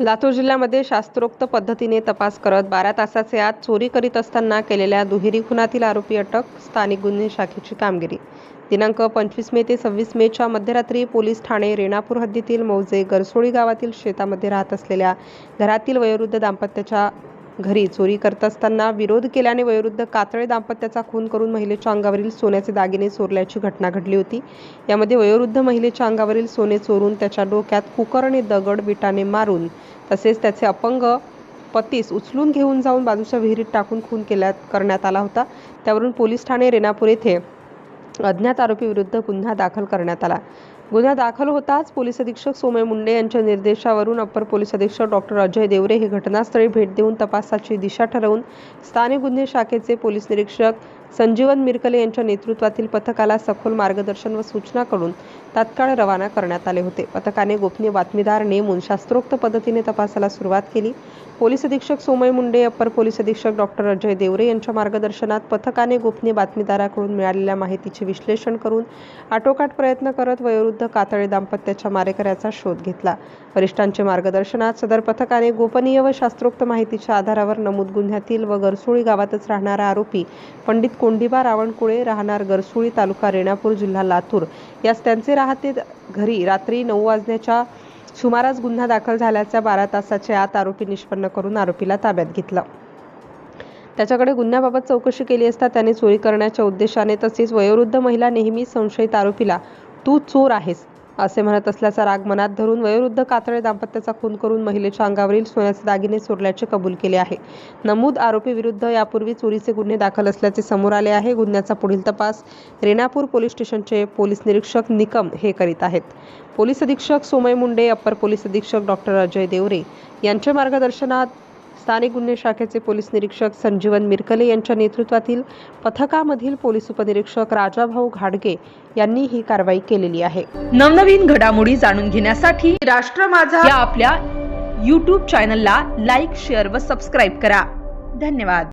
लातूर जिल्ह्यामध्ये शास्त्रोक्त पद्धतीने तपास करत बारा तासाचे आत चोरी करीत असताना केलेल्या दुहेरी खुनातील आरोपी अटक स्थानिक गुन्हे शाखेची कामगिरी. दिनांक पंचवीस मे ते सव्वीस मेच्या मध्यरात्री पोलीस ठाणे रेणापूर हद्दीतील मौजे गरसोळी गावातील शेतामध्ये राहत असलेल्या घरातील वयोवृद्ध दाम्पत्याच्या घरी चोरी करत असताना विरोध केल्याने वयोवृद्ध कातळे दाम्पत्याचा खून करून महिलेच्या अंगावरील सोन्याचे दागिने चोरल्याची घटना घडली होती. यामध्ये वयोवृद्ध महिलेच्या अंगावरील सोने चोरून त्याच्या डोक्यात कुकरने दगड बिटाने मारून तसेच त्याचे अपंग पतीस उचलून घेऊन जाऊन बाजूच्या विहिरीत टाकून खून केल्या करण्यात आला होता. त्यावरून पोलीस ठाणे रेणापूर येथे अज्ञात आरोपी विरुद्ध गुन्हा दाखल करण्यात आला. गुन्हा दाखल होताच पोलीस अधीक्षक सोमय मुंडे यांच्या निर्देशावरून अप्पर पोलीस अधीक्षक डॉक्टर अजय देवरे हे घटनास्थळी भेट देऊन तपासाची दिशा ठरवून स्थानिक गुन्हे शाखेचे पोलीस निरीक्षक संजीवन मिरकले यांच्या नेतृत्वातील पथकाला सखोल मार्गदर्शन व सूचना करून तात्काळ रवाना करण्यात आले होते. पथकाने गोपनीय बातमीदार नेमून शास्त्रोक्त पद्धतीने तपासाला सुरुवात केली. पोलीस अधीक्षक सोमय मुंडे अप्पर पोलीस अधीक्षक डॉक्टर अजय देवरे यांच्या मार्गदर्शनात पथकाने गोपनीय बातमीदाराकडून मिळालेल्या माहितीचे विश्लेषण करून आटोकाट प्रयत्न करत वयोवृद्ध कातळे दाम्पत्याच्या मारेकऱ्याचा शोध घेतला. वरिष्ठांचे मार्गदर्शनात सदर पथकाने गोपनीय व शास्त्रोक्त माहितीच्या आधारावर नमूद गुन्ह्यातील व गरसोळी गावातच राहणारा आरोपी पंडित कोंडिबा रावणकुळे राहणार गरसुळी तालुका रेणापूर जिल्हा लातूर. यास त्यांचे राहते घरी रात्री नऊ वाजण्याच्या सुमारास गुन्हा दाखल झाल्याच्या बारा तासाच्या आत आरोपी निष्पन्न करून आरोपीला ताब्यात घेतलं. त्याच्याकडे गुन्ह्याबाबत चौकशी केली असता त्याने चोरी करण्याच्या उद्देशाने तसेच वयोवृद्ध महिला नेहमी संशयित आरोपीला तू चोर आहेस. असे म्हणत असल्याचा राग मनात धरून वयोवृद्ध कातळे दाम्पत्याचा खून करून महिलेच्या अंगावरील सोन्याचे दागिने चोरल्याचे कबूल केले आहे. नमूद आरोपी विरुद्ध यापूर्वी चोरीचे गुन्हे दाखल असल्याचे समोर आले आहे. गुन्ह्याचा पुढील तपास रेणापूर पोलीस स्टेशनचे पोलीस निरीक्षक निकम हे करीत आहेत. पोलीस अधीक्षक सोमय मुंडे अप्पर पोलीस अधीक्षक डॉक्टर अजय देवरे यांच्या मार्गदर्शनात स्थानिक गुन्हे शाखेचे पोलीस निरीक्षक संजीवन मिरकले यांच्या नेतृत्वातील पथकामधील पोलीस उपनिरीक्षक राजाभाऊ घाडगे यांनी ही कारवाई केलेली आहे. नवनवीन घडामोडी जाणून घेण्यासाठी राष्ट्र माझा या आपल्या यूट्यूब चॅनलला लाईक शेअर व सबस्क्राईब करा. धन्यवाद.